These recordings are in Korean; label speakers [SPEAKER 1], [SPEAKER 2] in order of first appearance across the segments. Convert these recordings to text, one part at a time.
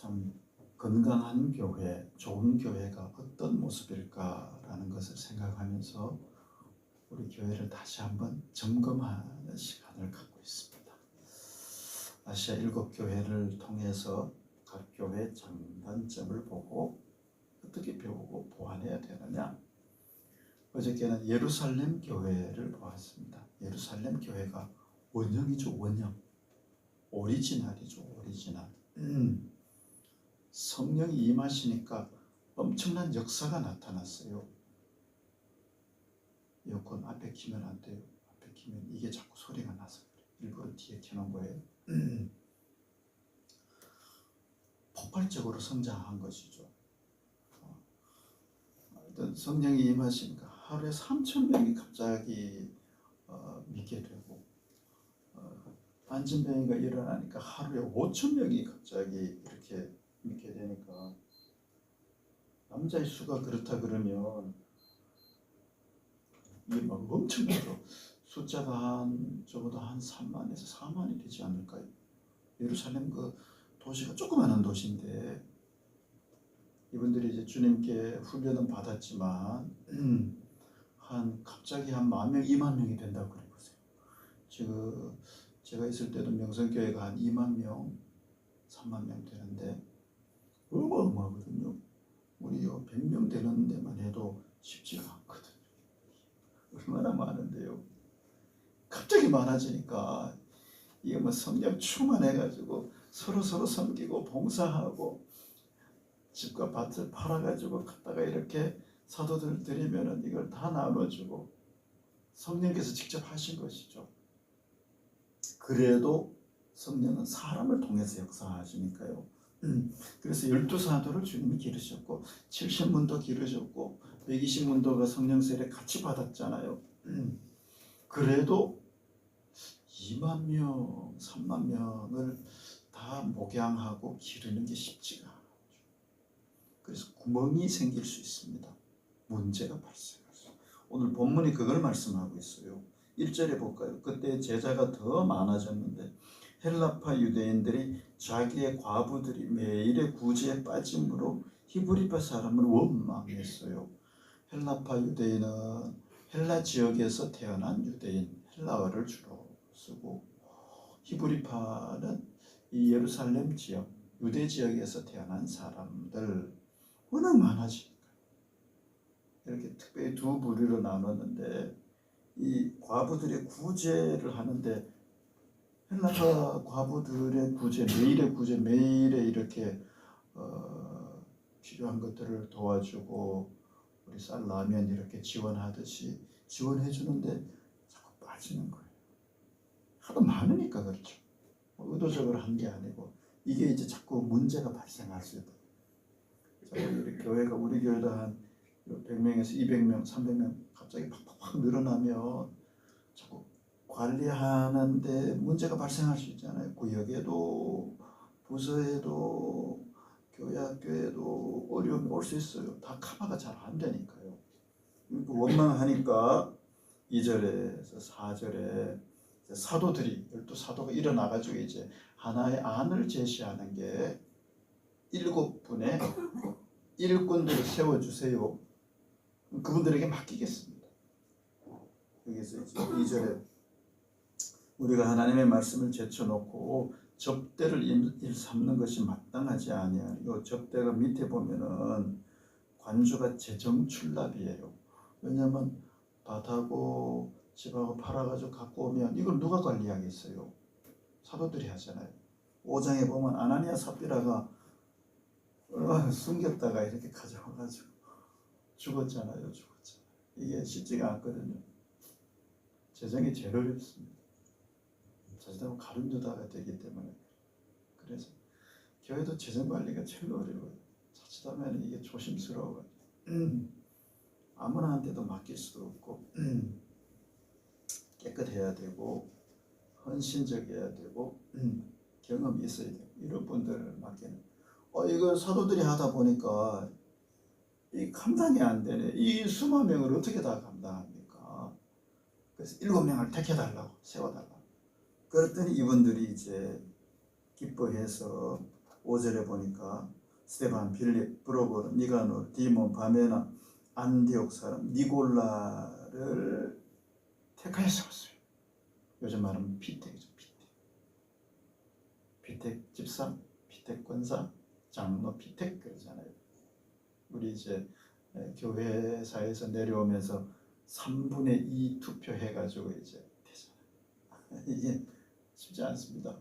[SPEAKER 1] 참 건강한 교회, 좋은 교회가 어떤 모습일까라는 것을 생각하면서 우리 교회를 다시 한번 점검하는 시간을 갖고 있습니다. 아시아 일곱 교회를 통해서 각 교회 장단점을 보고 어떻게 배우고 보완해야 되느냐. 어저께는 예루살렘 교회를 보았습니다. 예루살렘 교회가 원형이죠, 원형. 오리지널이죠, 오리지널. 음. 성령이 임하시니까 엄청난 역사가 나타났어요. 에어컨 앞에 키면 안 돼요. 앞에 키면 이게 자꾸 소리가 나서 그래요. 일부러 뒤에 켜놓은 거예요. 음. 폭발적으로 성장한 것이죠. 어, 어떤 성령이 임하시니까 하루에 3천 명이 갑자기 어, 믿게 되고 어, 안진병이가 일어나니까 하루에 5천 명이 갑자기 이렇게 믿게 되니까 남자의 수가 그렇다 그러면 이게 막 엄청나죠. 숫자가 한 적어도 한 3만에서 4만이 되지 않을까요? 예루살렘 그 도시가 조그마한 도시인데 이분들이 이제 주님께 훈련은 받았지만 한 갑자기 한 만 명, 2만 명이 된다고 그래 보세요. 지금 제가 있을 때도 명성교회가 한 2만 명, 3만 명 되는데 어마어마하거든요. 우리 요 100명 되는 데만 해도 쉽지가 않거든요. 얼마나 많은데요. 갑자기 많아지니까 이게 뭐 성령 충만해가지고 서로 서로 섬기고 봉사하고 집과 밭을 팔아가지고 갖다가 이렇게 사도들 드리면은 이걸 다 나눠주고 성령께서 직접 하신 것이죠. 그래도 성령은 사람을 통해서 역사하시니까요. 음, 그래서 열두 사도를 주님이 기르셨고 70문도 기르셨고 120문도가 성령 세례 같이 받았잖아요. 음, 그래도 2만 명, 3만 명을 다 목양하고 기르는 게 쉽지가 않아요. 그래서 구멍이 생길 수 있습니다. 문제가 발생할 수. 오늘 본문이 그걸 말씀하고 있어요. 1절에 볼까요? 그때 제자가 더 많아졌는데 헬라파 유대인들이 자기의 과부들이 매일의 구제에 빠짐으로 히브리파 사람을 원망했어요. 헬라파 유대인은 헬라 지역에서 태어난 유대인, 헬라어를 주로 쓰고 히브리파는 이 예루살렘 지역, 유대 지역에서 태어난 사람들 워낙 많아지니까 이렇게 특별히 두 부류로 나눴는데 이 과부들의 구제를 하는데 헬라파 과부들의 구제, 매일의 구제, 매일의 이렇게 어, 필요한 것들을 도와주고 우리 쌀 라면 이렇게 지원하듯이 지원해 주는데 자꾸 빠지는 거예요. 하도 많으니까 그렇죠. 뭐 의도적으로 한 게 아니고 이게 이제 자꾸 문제가 발생할 수 있다. 우리 교회가 우리 교회도 한 100명에서 200명, 300명 갑자기 팍팍팍 늘어나면 자꾸 관리하는데 문제가 발생할 수 있잖아요. 구역에도 부서에도 교회 학교에도 어려움이 올 수 있어요. 다 커버가 잘 안 되니까요. 그리고 원망하니까 2절에서 4절에 사도들이 열두 사도가 일어나가지고 이제 하나의 안을 제시하는 게 일곱 분의 일꾼들을 세워주세요. 그분들에게 맡기겠습니다. 여기서 이제 2절에 우리가 하나님의 말씀을 제쳐놓고 접대를 일- 일삼는 것이 마땅하지 아니하요. 접대가 밑에 보면은 관주가 재정 출납이에요. 왜냐하면 밭하고 집하고 팔아가지고 갖고 오면 이걸 누가 관리하겠어요? 사도들이 하잖아요. 5장에 보면 아나니아 삽비라가 숨겼다가 이렇게 가져와가지고 죽었잖아요. 죽었잖아요. 이게 쉽지가 않거든요. 재정이 제일 어렵습니다. 자칫하면 가룟유다가 되기 때문에 그래서 교회도 재정 관리가 제일 어려워요. 자칫하면 이게 조심스러워. 음, 아무나한테도 맡길 수도 없고 음, 깨끗해야 되고 헌신적이어야 되고 음, 경험이 있어야 되고 이런 분들을 맡기는. 어 이거 사도들이 하다 보니까 이 감당이 안 되네. 이 수만 명을 어떻게 다 감당합니까? 그래서 일곱 명을 택해달라고 세워달라고. 그랬더니 이분들이 이제 기뻐해서 5절에 보니까 스테반, 빌립, 브로고, 니가노, 디몬, 바메나, 안디옥 사람 니골라를 택하여 세웠어요. 요즘 말하면 피택이죠. 피택. 피택 집사, 피택 권사, 장로 피택 그러잖아요. 우리 이제 에, 교회사에서 내려오면서 3분의 2 투표해가지고 이제 되잖아요. 쉽지 않습니다.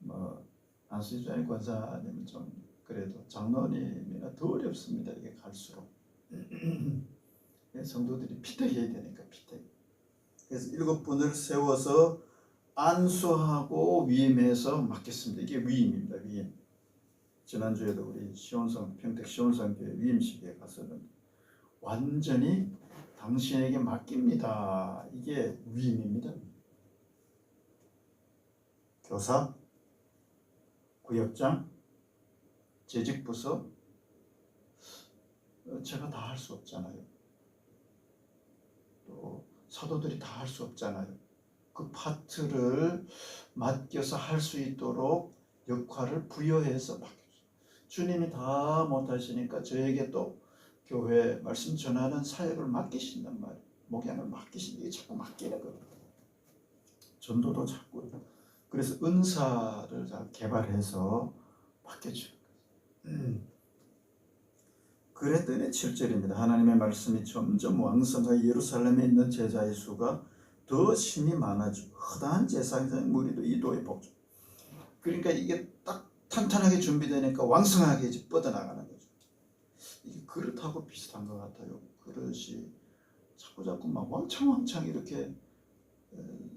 [SPEAKER 1] 뭐 안수집장의 권사님은 좀 그래도 장로님이나 더 어렵습니다. 이게 갈수록 성도들이 피택해야 되니까 피택. 그래서 일곱 분을 세워서 안수하고 위임해서 맡겼습니다. 이게 위임입니다. 위임. 지난주에도 우리 시온성 평택 시온성 교회 위임식에 가서는 완전히 당신에게 맡깁니다. 이게 위임입니다. 교사, 구역장, 재직부서 어, 제가 다 할 수 없잖아요. 또 사도들이 다 할 수 없잖아요. 그 파트를 맡겨서 할 수 있도록 역할을 부여해서 맡겼어요. 주님이 다 못하시니까 저에게 또 교회 말씀 전하는 사역을 맡기신단 말이에요. 목양을 맡기신 이게 자꾸 맡기는 거예요. 전도도 자꾸 그래서 은사를 잘 개발해서 거예요. 음. 그랬더니 7절입니다. 하나님의 말씀이 점점 왕성하여 예루살렘에 있는 제자의 수가 더 심히 많아지고 허다한 제사장 무리도 이도에 복주. 그러니까 이게 딱 탄탄하게 준비되니까 왕성하게 이제 뻗어나가는 거죠. 이게 그릇하고 비슷한 것 같아요. 그릇이 자꾸 자꾸 막 왕창 왕창 이렇게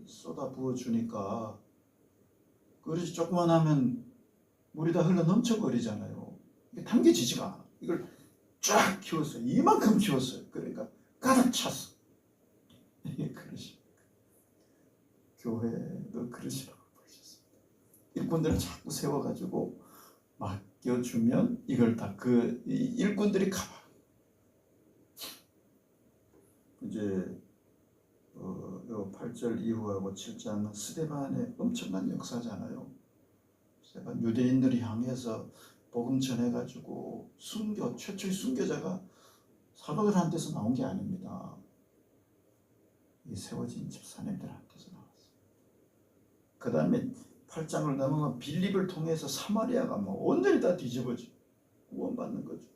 [SPEAKER 1] 쏟아 부어 주니까 그릇이 조그만 하면 물이 다 흘러 넘쳐버리잖아요. 이게 당겨지지가 않아. 이걸 쫙 키웠어요. 이만큼 키웠어요. 그러니까 가득 찼어. 이게 그릇이. 교회도 그릇이라고 부르셨습니다. 일꾼들을 자꾸 세워가지고 맡겨주면 이걸 다 그 일꾼들이 가봐. 이제 어, 요 8절 이후하고 7장은 스데반의 엄청난 역사잖아요. 스데반 유대인들이 향해서 복음 전해가지고 순교 최초의 순교자가 사도들 한테서 나온 게 아닙니다. 이 세워진 집사님들한테서 나왔어요. 그 다음에 8장을 넘어가 빌립을 통해서 사마리아가 뭐 온전히 다 뒤집어지 구원받는 거죠.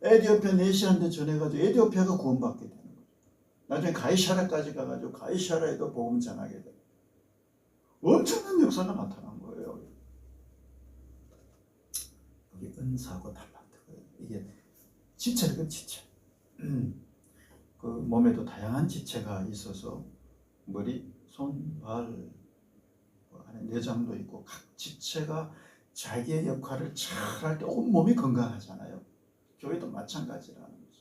[SPEAKER 1] 에디오피아 네시한테 전해가지고 에디오피아가 구원받게 거죠. 나중에 가이샤라까지 가가지고 가이샤라에도 복음 전하게 돼. 엄청난 역사가 나타난 거예요. 이게 은사고 달란트거예요. 이게 지체는 지체. 그 몸에도 다양한 지체가 있어서 머리, 손, 발, 뭐 안에 내장도 있고 각 지체가 자기의 역할을 잘 할 때 온 몸이 건강하잖아요. 교회도 마찬가지라는 거죠.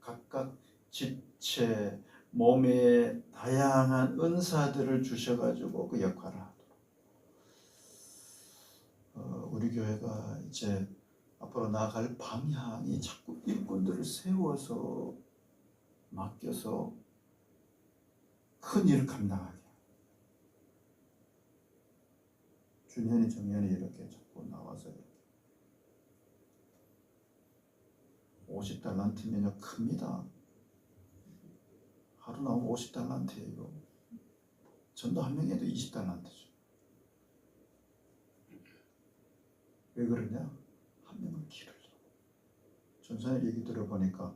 [SPEAKER 1] 각각 지체, 몸에 다양한 은사들을 주셔가지고 그 역할을 하도록. 어, 우리 교회가 이제 앞으로 나아갈 방향이 자꾸 일꾼들을 세워서 맡겨서 큰 일을 감당하게. 준현이 정현이 이렇게 자꾸 나와서 이렇게 50달란트면요 큽니다. 하루 나오면 50달란트예요. 이거. 전도 한 명에도 20달란트죠. 왜 그러냐? 한 명을 기르려. 전사님 얘기 들어보니까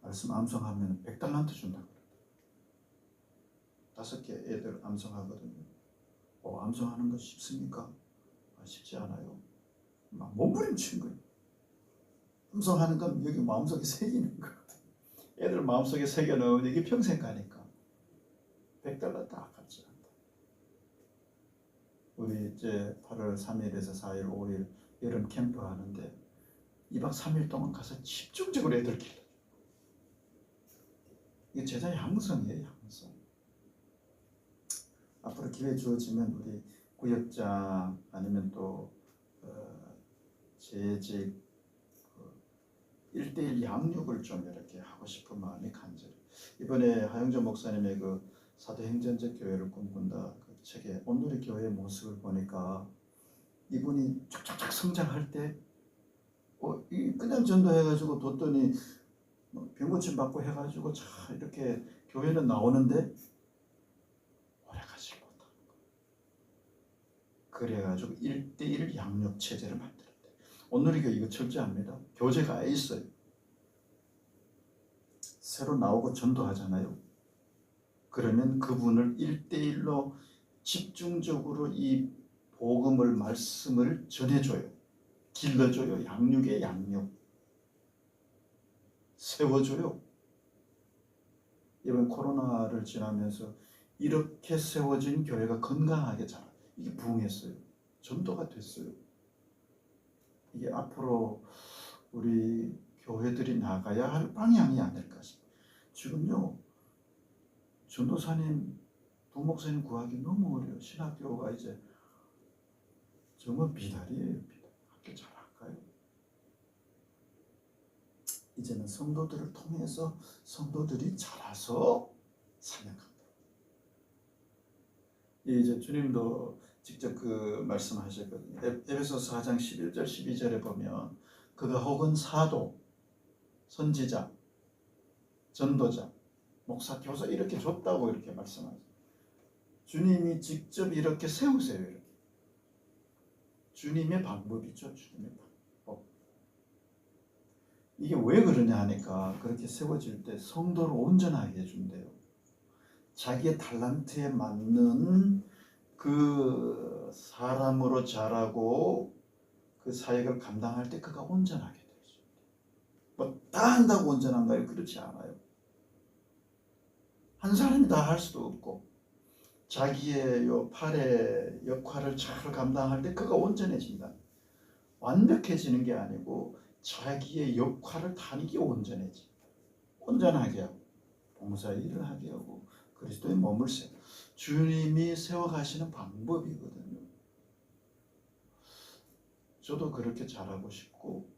[SPEAKER 1] 말씀 암송하면 100달란트 준다 그래. 다섯 개 애들 암송하거든요. 어, 암송하는 거 쉽습니까? 아, 쉽지 않아요. 막 몸부림치는 거예요. 암송하는 건 여기 마음속에 새기는 거거든. 애들 마음속에 새겨 넣으면 이게 평생 가니까 100달러 다 아깝지 않다. 우리 이제 8월 3일에서 4일, 5일 여름 캠프 하는데 2박 3일 동안 가서 집중적으로 애들 길러. 이게 제자의 양성이에요, 양성. 앞으로 기회 주어지면 우리 구역장 아니면 또 어, 재직 그 1대1 양육을 좀 이렇게 하고 싶은 마음이 간절해. 이번에 하영전 목사님의 그 사도행전적 교회를 꿈꾼다 그 책에 오늘의 교회의 모습을 보니까 이분이 쫙쫙쫙 성장할 때 어, 이 그냥 전도해가지고 뒀더니 뭐 병고침 받고 해가지고 자 이렇게 교회는 나오는데 오래 가지 못하는 거. 그래가지고 1대1 양육 체제를 만들었대. 오늘 이거 이거 철저합니다. 교재가 있어요. 새로 나오고 전도하잖아요. 그러면 그분을 1대1로 집중적으로 이 복음을 말씀을 전해줘요. 길러줘요. 양육의 양육. 세워줘요. 이번 코로나를 지나면서 이렇게 세워진 교회가 건강하게 자라. 이게 부흥했어요. 전도가 됐어요. 이게 앞으로 우리 교회들이 나가야 할 방향이 아닐까 싶어요. 지금요, 전도사님, 부목사님 구하기 너무 어려요. 신학교가 이제 정말 비달이에요. 비달. 학교 잘 할까요? 이제는 성도들을 통해서 성도들이 자라서 사역합니다. 이제 주님도 직접 그 말씀하셨거든요. 에- 에베소서 4장 11절 12절에 보면 그가 혹은 사도, 선지자, 전도자, 목사, 교사 이렇게 줬다고 이렇게 말씀하죠. 주님이 직접 이렇게 세우세요. 이렇게. 주님의 방법이죠. 주님의 방법. 이게 왜 그러냐 하니까 그렇게 세워질 때 성도를 온전하게 해준대요. 자기의 달란트에 맞는 그 사람으로 자라고 그 사역을 감당할 때 그가 온전하게 되죠. 뭐다 한다고 온전한가요? 그렇지 않아요. 한 사람이 다 할 수도 없고 자기의 요 팔의 역할을 잘 감당할 때 그가 온전해진다. 완벽해지는 게 아니고 자기의 역할을 다니기 온전해지. 온전하게 하고 봉사 일을 하게 하고 그리스도의 몸을 세워. 주님이 세워가시는 방법이거든요. 저도 그렇게 잘하고 싶고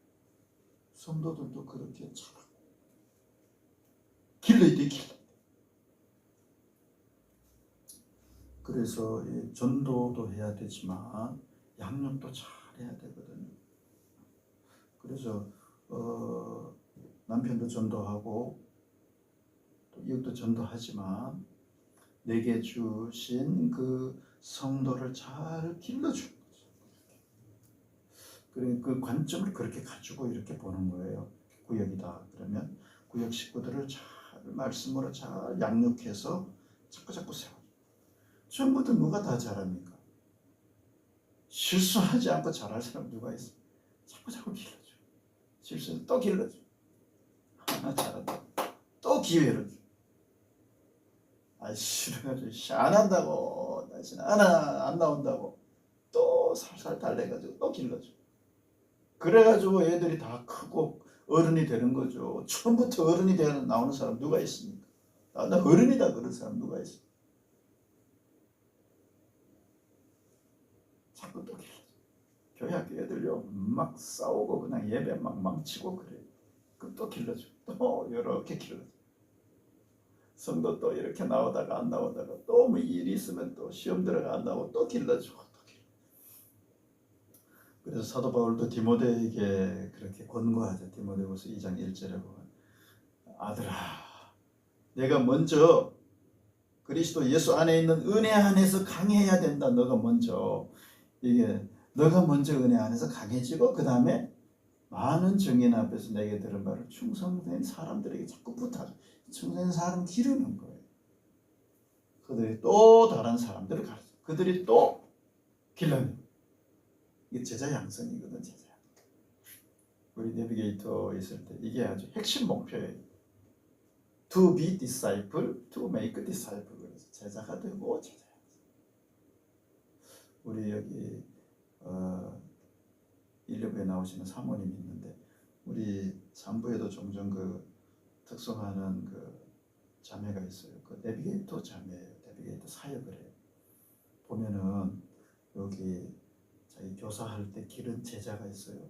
[SPEAKER 1] 성도들도 그렇게 잘하고 길러야 돼길러. 그래서 이 전도도 해야 되지만 양육도 잘 해야 되거든요. 그래서 어, 남편도 전도하고 또 이웃도 전도하지만 내게 주신 그 성도를 잘 길러주는 거죠. 그래 그 관점을 그렇게 가지고 이렇게 보는 거예요. 구역이다 그러면 구역 식구들을 잘 말씀으로 잘 양육해서 자꾸 자꾸 세워. 처음부터 누가 다 잘합니까? 실수하지 않고 잘할 사람 누가 있어? 자꾸 자꾸 길러줘. 실수해서 또 길러줘. 하나 잘한다. 또 기회를 줘. 아 싫어가지고 안 한다고 다시는 안, 하- 안 나온다고 또 살살 달래가지고 또 길러줘. 그래가지고 애들이 다 크고 어른이 되는 거죠. 처음부터 어른이 되는 나오는 사람 누가 있습니까? 아, 나 어른이다 그런 사람 누가 있어? 자꾸 또 길러줘. 교회 학교 애들요 막 싸우고 그냥 예배 막 망치고 그래. 그럼 또 길러줘. 또 이렇게 길러줘. 성도 또 이렇게 나오다가 안 나오다가 또 뭐 일이 있으면 또 시험 들어가 안 나오고 또 길러주고 또 길러. 그래서 사도 바울도 디모데에게 그렇게 권고하죠. 디모데후서 2장 1절에 보면 아들아 내가 먼저 그리스도 예수 안에 있는 은혜 안에서 강해야 된다. 너가 먼저 이게 너가 먼저 은혜 안에서 강해지고 그 다음에 많은 증인 앞에서 내게 들은 말을 충성된 사람들에게 자꾸 부탁. 충성된 사람 기르는 거예요. 그들이 또 다른 사람들을 가르쳐. 그들이 또 길러내. 이게 제자 양성이거든 제자. 우리 내비게이터 있을 때 이게 아주 핵심 목표예요. To be disciple, to make disciple. 그래서 제자가 되고 제자. 우리 여기 어, 일류부에 나오시는 사모님이 있는데 우리 산부에도 종종 그 특성하는 그 자매가 있어요. 그 내비게이터 자매예요. 내비게이터 사역을 해요. 보면은 여기 자기 교사할 때 기른 제자가 있어요.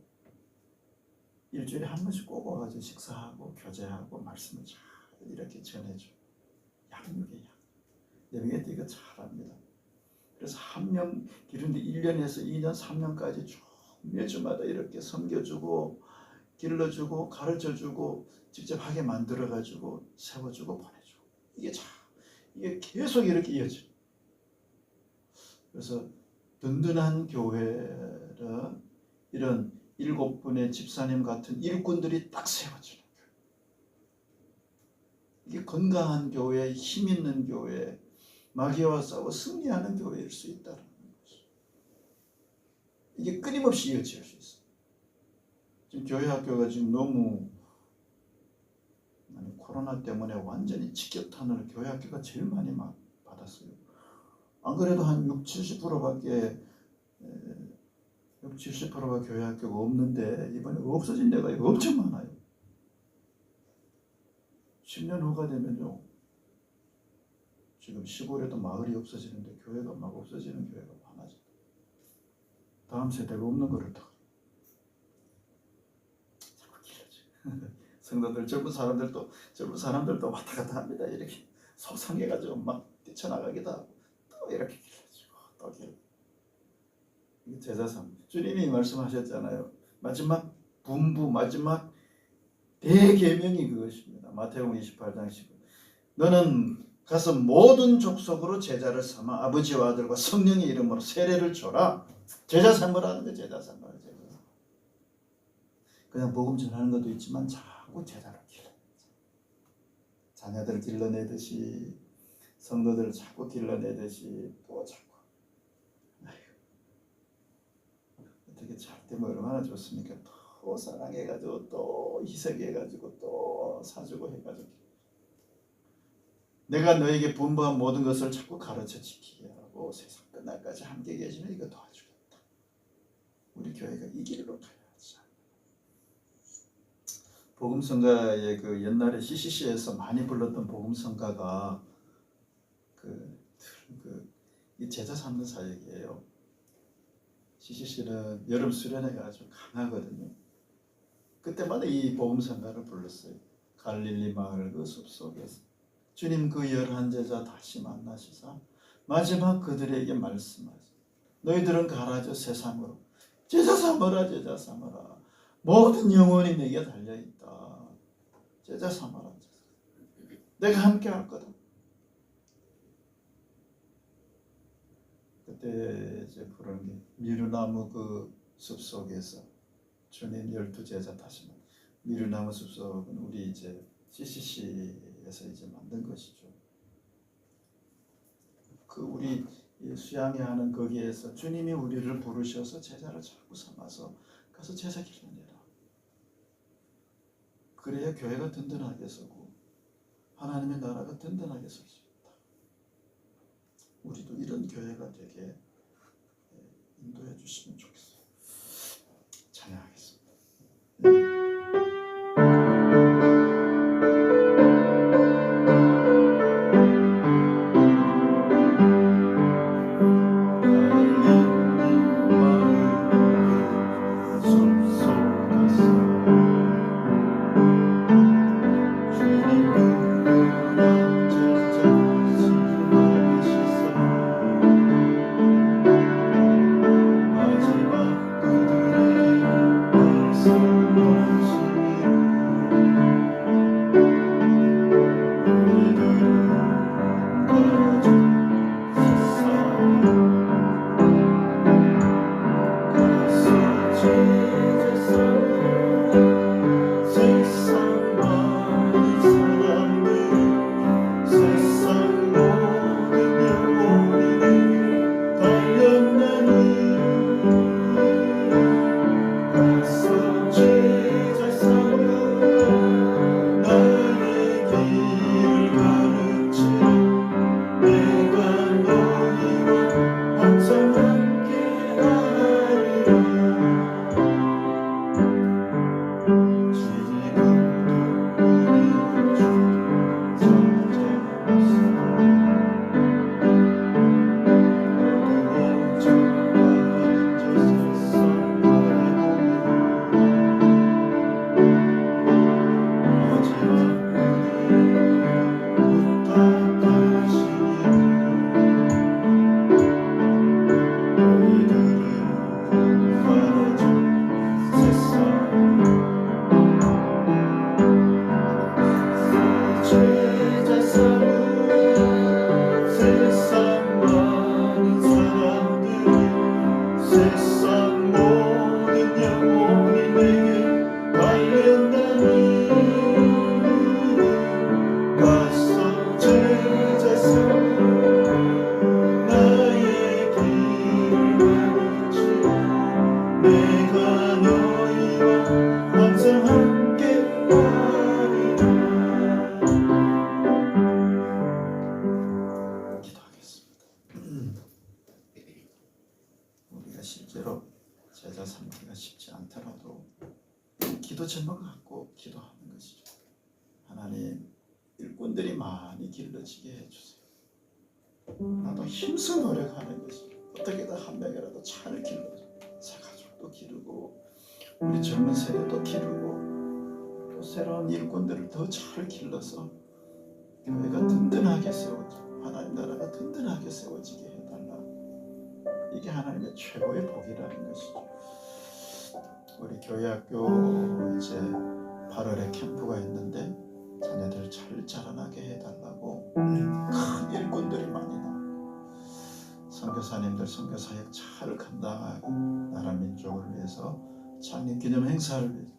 [SPEAKER 1] 일주일에 한 번씩 꼭 와가지고 식사하고 교제하고 말씀을 잘 이렇게 전해줘. 양육의 양. 내비게이터 이거 잘합니다. 그래서 한 명 기르는데 1년에서 2년, 3년까지 쭉 매주마다 이렇게 섬겨주고 길러주고 가르쳐주고 직접 하게 만들어가지고 세워주고 보내주고 이게 참 이게 계속 이렇게 이어져. 그래서 든든한 교회는 이런 일곱 분의 집사님 같은 일꾼들이 딱 세워지는 거예요. 이게 건강한 교회, 힘 있는 교회, 마귀와 싸워 승리하는 교회일 수 있다는 거죠. 이게 끊임없이 이어질 수 있어요. 지금 교회 학교가 지금 너무 아니, 코로나 때문에 완전히 직격탄을 교회 학교가 제일 많이 막 받았어요. 안 그래도 한 6, 70%밖에 6, 70%가 교회 학교가 없는데 이번에 없어진 데가 엄청 많아요. 10년 후가 되면요. 지금 시골에도 마을이 없어지는데 교회가 막 없어지는 교회가 많아져. 다음 세대가 없는 거를 다 자꾸 길어져. 성도들 젊은 사람들도 젊은 사람들도 왔다 갔다 합니다. 이렇게 속상해가지고 막 뛰쳐나가기도 하고 또 이렇게 길어지고 또 길어. 이게 제자상 주님이 말씀하셨잖아요. 마지막 분부 마지막 대계명이 그것입니다. 마태복음 28장 19. 너는 가서 모든 족속으로 제자를 삼아 아버지와 아들과 성령의 이름으로 세례를 줘라. 제자 삼으라는 거 제자 삼으라 제자. 그냥 복음 전하는 것도 있지만 자꾸 제자를 길러. 자녀들 길러내듯이 성도들을 자꾸 길러내듯이 또 자꾸. 아이고. 어떻게 잘 되면 얼마나 좋습니까? 또 사랑해가지고 또 희생해가지고 또 사주고 해가지고 내가 너에게 분부한 모든 것을 자꾸 가르쳐 지키게 하고 세상 끝날까지 함께 계시면 이거 도와주겠다. 우리 교회가 이 길로 가야지. 복음성가의 그 옛날에 CCC에서 많이 불렀던 복음성가가 그, 그 이 제자 삼는 사역이에요. CCC는 여름 수련회가 아주 강하거든요. 그때마다 이 복음성가를 불렀어요. 갈릴리 마을 그 숲속에서 주님 그 열한 제자 다시 만나시사 마지막 그들에게 말씀하시 너희들은 가라져 세상으로 제자 삼으라 제자 삼으라. 모든 영혼이 내게 달려있다. 제자 삼아라. 내가 함께 할 거다. 그때 이제 부른 게 미루나무 그 숲속에서 주님 열두 제자 다시 만 미루나무 숲속은 우리 이제 CCC 에서 이제 만든 것이죠. 그 우리 이 수양회 하는 거기에서 주님이 우리를 부르셔서 제자를 자꾸 삼아서 가서 제자 길러내라. 그래야 교회가 든든하게 서고 하나님의 나라가 든든하게 설 수 있다. 우리도 이런 교회가 되게 예, 인도해 주시면 좋겠어요. 찬양하겠습니다. 든든하게 세워져 하나님 나라가 든든하게 세워지게 해달라. 이게 하나님의 최고의 복이라는 것이죠. 우리 교회 학교 이제 8월에 캠프가 있는데 자녀들 잘 자라나게 해달라고 큰 일꾼들이 많이 나와. 선교사님들 선교사역 잘 감당하고 나라 민족을 위해서 창립 기념 행사를 위해서.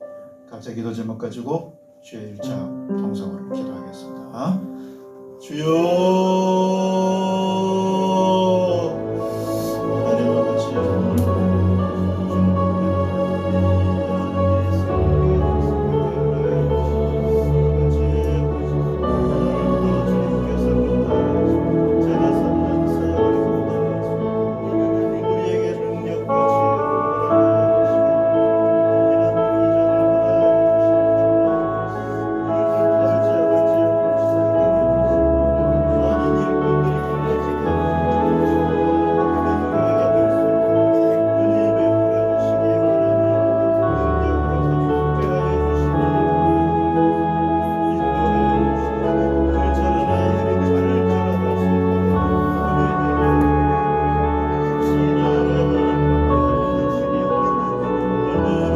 [SPEAKER 1] 각자 기도 제목 가지고 주의 일차 통성으로 기도하겠습니다 주여